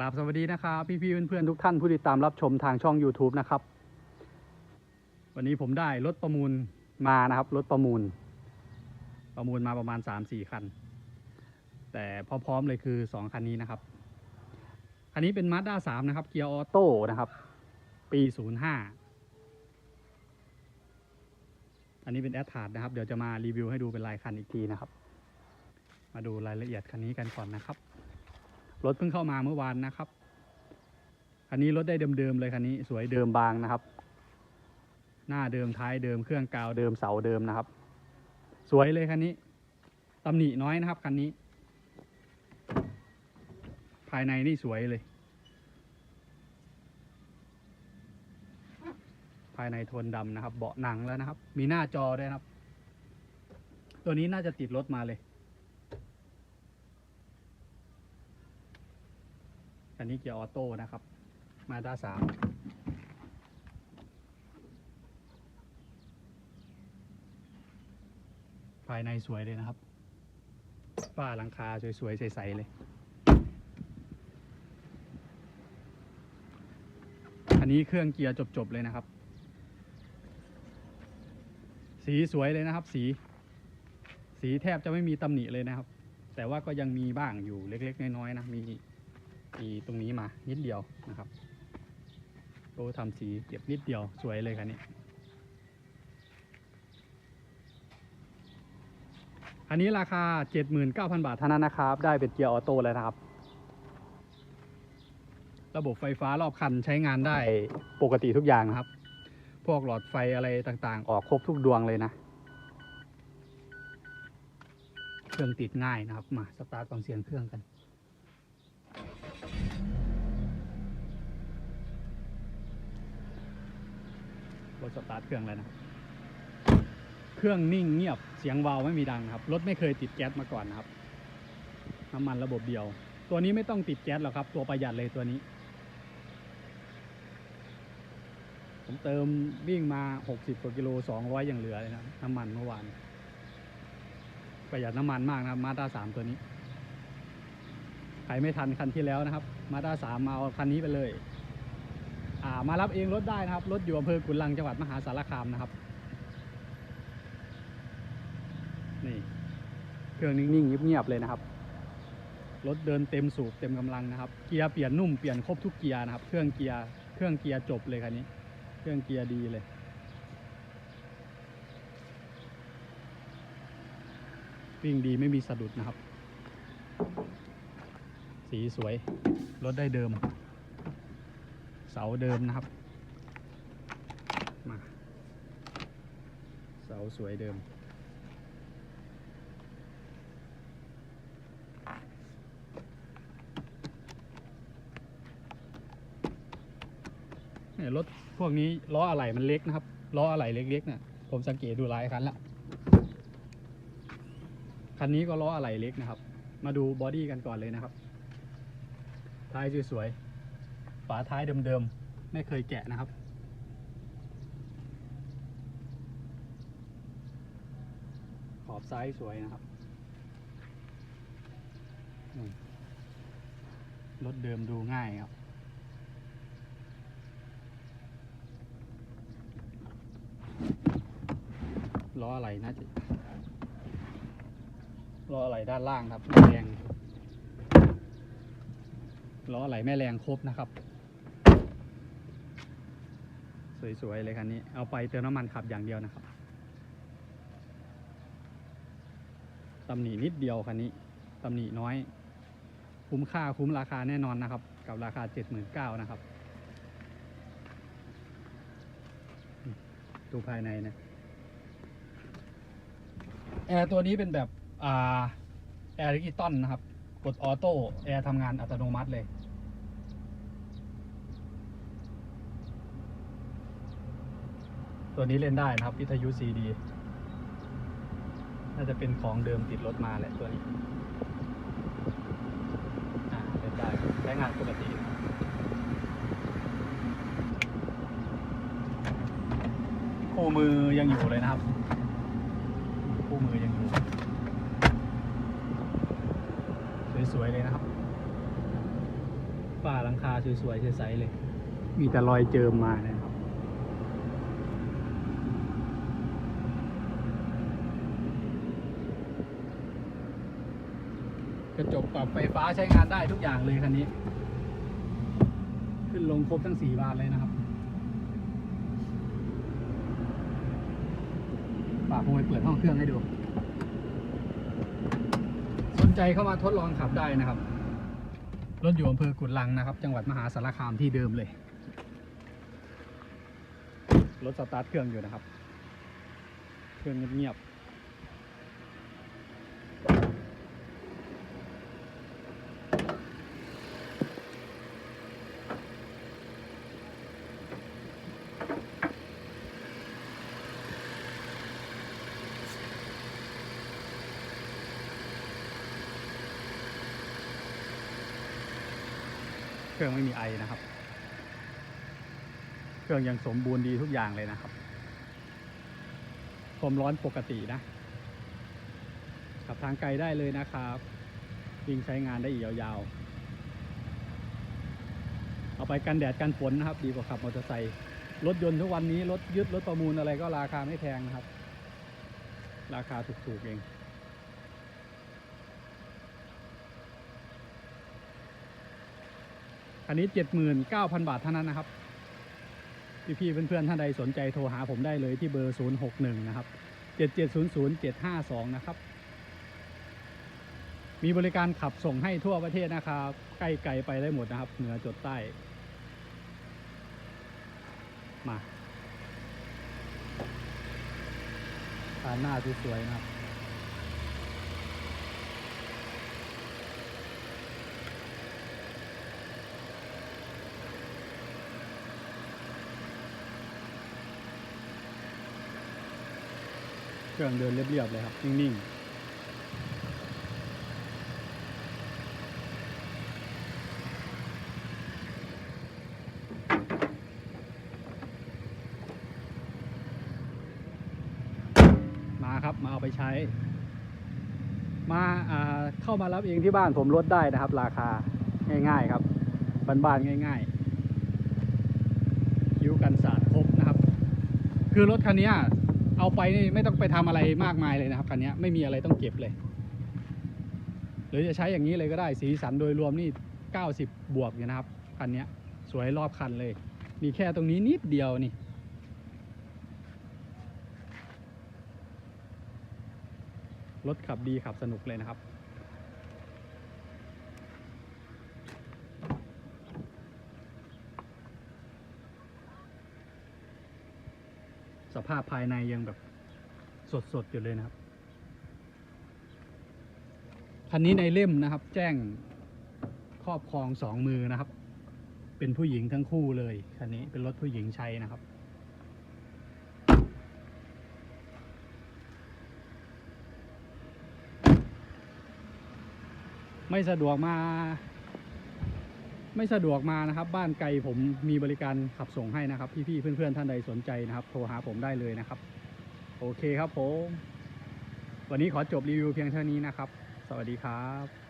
กราบสวัสดีนะครับพี่ๆเพื่อนๆทุกท่านผู้ติดตามรับชมทางช่อง YouTube นะครับ วันนี้ผมได้รถประมูลมานะครับรถประมูล ประมูลมาประมาณ 3-4 คัน แต่พร้อมๆเลยคือ 2 คันนี้นะครับ คันนี้เป็น Mazda 3 นะครับเกียร์ออโต้นะครับ ปี 05 อันนี้เป็นแอดทาร์ดนะครับ เดี๋ยวจะมารีวิวให้ดูเป็นรายคันอีกทีนะครับ มาดูรายละเอียดคันนี้กันก่อนนะครับ รถเพิ่งเข้ามาเมื่อวานนะครับคันนี้รถได้เดิมๆเลยคันนี้ สวยเดิมบางนะครับ หน้าเดิมท้ายเดิมเครื่องกาวเดิมเสาเดิมนะครับ สวยเลยคันนี้ตำหนิน้อยนะครับคันนี้ ภายในนี่สวยเลย ภายในโทนดำนะครับ เบาะหนังแล้วนะครับ มีหน้าจอด้วยนะครับ ตัวนี้น่าจะติดรถมาเลย นนี้เกียร์ออโต้นะครับ มาด้าสามภายในสวยเลยนะครับฝ้าหลังคาสวยๆ ใสๆเลย อันนี้เครื่องเกียร์จบๆเลยนะครับ สีสวยเลยนะครับ สี สีแทบจะไม่มีตำหนิเลยนะครับ แต่ว่าก็ยังมีบ้างอยู่เล็กๆ น้อยๆนะมี มีตรงนี้มานิดเดียวนะครับโอ้ทำสีเก็บนิดเดียวสวยเลยคันนี้อันนี้ราคา 79,000 บาทเท่านั้นนะครับ ได้เป็นเกียร์ออโต้แล้วนะครับ ระบบไฟฟ้ารอบคันใช้งานได้ปกติทุกอย่างนะครับ พวกหลอดไฟอะไรต่างๆ ออกครบทุกดวงเลยนะ เครื่องติดง่ายนะครับ มาสตาร์ทฟังเสียงเครื่องกัน สตาร์ทเครื่องแล้วนะ เครื่องนิ่งเงียบเสียงวาวไม่มีดังครับ รถไม่เคยติดแก๊สมาก่อนนะครับ น้ำมันระบบเดียว ตัวนี้ไม่ต้องติดแก๊สหรอกครับ ตัวประหยัดเลยตัวนี้ ผมเติมวิ่งมา 60กว่ากิโล 200 ยังเหลือเลยนะ น้ำมันเมื่อวาน ประหยัดน้ำมันมากนะครับ มาด้าสามตัวนี้ ใครไม่ทันคันที่แล้วนะครับ มาด้าสามมาเอาคันนี้ไปเลย มารับเองรถได้นะครับ รถอยู่อำเภอกุนลังจังหวัดมหาสารคามนะครับ นี่เครื่องนิ่งๆเงียบๆเลยนะครับ รถเดินเต็มสูบเต็มกำลังนะครับ เกียร์เปลี่ยนนุ่มเปลี่ยนครบทุกเกียร์นะครับ เครื่องเกียร์เครื่องเกียร์จบเลยคันนี้ เครื่องเกียร์ดีเลย วิ่งดีไม่มีสะดุดนะครับ สีสวย รถได้เดิม เสาเดิมนะครับ มา เสาสวยเดิม เนี่ยรถพวกนี้ล้ออะไหล่มันเล็กนะครับ ล้ออะไหล่เล็กๆเนี่ยผมสังเกตดูหลายคันแล้วคันนี้ก็ล้ออะไหล่เล็กนะครับ มาดูบอดี้กันก่อนเลยนะครับ ท้ายสวยๆ ฝาท้ายเดิมๆ ไม่เคยแกะนะครับ ขอบซ้ายสวยนะครับ รถเดิมดูง่ายครับล้ออะไรน่าจะล้ออะไรด้านล่างครับแม่แรงล้ออะไรแม่แรงครบนะครับ สวยๆเลยคันนี้ เอาไปเติมน้ำมันขับอย่างเดียวนะครับตำหนินิดเดียวคันนี้ตำหนิน้อย คุ้มค่าคุ้มราคาแน่นอนนะครับ กับราคา 79,000นะครับ ดูภายในนะแอร์ตัวนี้เป็นแบบอแอร์ดิจิตอลนะครับ กดออโต้แอร์ทำงานอัตโนมัติเลย ตัวนี้เล่นได้นะครับวิทยุ CD น่าจะเป็นของเดิมติดรถมาแหละตัวนี้เล่นได้ใช้งานปกติคู่มือยังอยู่เลยนะครับ คู่มือยังอยู่ สวยๆเลยนะครับฝ้าหลังคาสวยๆใสๆเลย มีแต่รอยเจิมมาเนะครับ กระจกปรับไฟฟ้าใช้งานได้ทุกอย่างเลยคันนี้ ขึ้นลงครบทั้งสี่บานเลยนะครับฝาผมไปเปิดห้องเครื่องให้ดู สนใจเข้ามาทดลองขับได้นะครับ รถอยู่อำเภอกุดลังนะครับ จังหวัดมหาสารคามที่เดิมเลย รถสตาร์ทเครื่องอยู่นะครับ เครื่องเงียบๆ เครื่องไม่มีไอนะครับ เครื่องยังสมบูรณ์ดีทุกอย่างเลยนะครับความร้อนปกตินะขับทางไกลได้เลยนะครับยิงใช้งานได้อีกยาวๆ เอาไปกันแดดกันฝนนะครับ ดีกว่าขับมอเตอร์ไซค์รถยนต์ทุกวันนี้รถยึดรถประมูลอะไรก็ราคาไม่แพงนะครับ ราคาถูกๆเอง อันนี้ 79,000 บาทเท่านั้นนะครับ พี่ๆเพื่อนๆท่านใดสนใจโทรหาผมได้เลยที่เบอร์ 061 นะครับ 7700752 นะครับ มีบริการขับส่งให้ทั่วประเทศนะครับ ใกล้ไกลไปได้หมดนะครับ เหนือจดใต้ มาทานหน้าสวยๆนะครับ เครื่องเดินเรียบๆเลยครับ นิ่งๆมาครับมาเอาไปใช้ มาาเข้ามารับเองที่บ้านผมลดได้นะครับ ราคาง่าย ๆครับบ้านๆง่าย ๆ คิ้วกันสาดครบนะครับ คือรถคันนี้ เอาไปนี่ไม่ต้องไปทำอะไรมากมายเลยนะครับคันนี้ไม่มีอะไรต้องเก็บเลย หรือจะใช้อย่างนี้เลยก็ได้สีสันโดยรวมนี่ 90 บวกอยู่นะครับคันนี้สวยรอบคันเลย มีแค่ตรงนี้นิดเดียวนี่รถขับดีขับสนุกเลยนะครับ ภาพภายในยังแบบสดๆอยู่เลยนะครับ คันนี้ในเล่มนะครับ แจ้งครอบครองสองมือนะครับ เป็นผู้หญิงทั้งคู่เลยคันนี้เป็นรถผู้หญิงใช้นะครับไม่สะดวกมา ไม่สะดวกมานะครับ บ้านไกลผมมีบริการขับส่งให้นะครับ พี่ๆเพื่อนๆท่านใดสนใจนะครับ โทรหาผมได้เลยนะครับ โอเคครับผม วันนี้ขอจบรีวิวเพียงเท่านี้นะครับ สวัสดีครับ